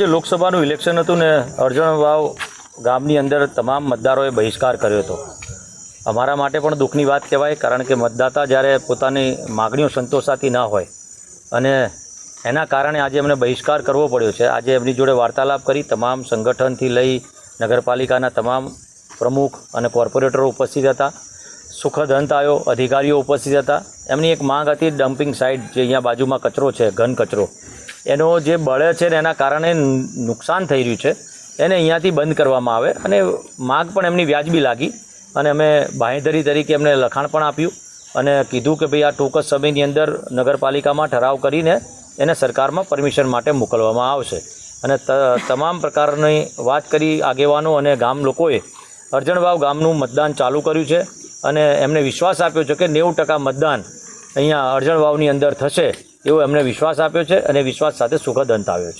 આજે લોકસભાનું ઇલેક્શન હતું ને અર્જણવાવ ગામની અંદર તમામ મતદારોએ બહિષ્કાર કર્યો હતો. અમારા માટે પણ દુઃખની વાત કહેવાય, કારણ કે મતદાતા જ્યારે પોતાની માગણીઓ સંતોષાતી ન હોય અને એના કારણે આજે અમને બહિષ્કાર કરવો પડ્યો છે. આજે એમની જોડે વાર્તાલાપ કરી તમામ સંગઠનથી લઈ નગરપાલિકાના તમામ પ્રમુખ અને કોર્પોરેટરો ઉપસ્થિત હતા. સુખદ અંત આવ્યો, અધિકારીઓ ઉપસ્થિત હતા. એમની એક માંગ હતી ડમ્પિંગ સાઇટ જે અહીંયા બાજુમાં કચરો છે, ઘન કચરો. એનો જે બળે છે ને એના કારણે નુકસાન થઈ રહ્યું છે. એને અહીંયાથી બંધ કરવામાં આવે. અને માગ પણ એમની વ્યાજબી લાગી. અને અમે બાંહેધરી તરીકે એમને લખાણ પણ આપ્યું. અને કીધું કે ભાઈ આ ટૂંક જ સમયની અંદર નગરપાલિકામાં ઠરાવ કરીને એને સરકારમાં પરમિશન માટે મોકલવામાં આવશે. અને તમામ પ્રકારની વાત કરી આગેવાનો અને ગામ લોકોએ અરજણવાવ ગામનું મતદાન ચાલુ કર્યું છે. અને એમને વિશ્વાસ આપ્યો છે કે નેવું ટકા મતદાન અહીંયા અરજણવાવની અંદર થશે. એવો એમને વિશ્વાસ આપ્યો છે અને વિશ્વાસ સાથે સુખદ અંત આવ્યો છે.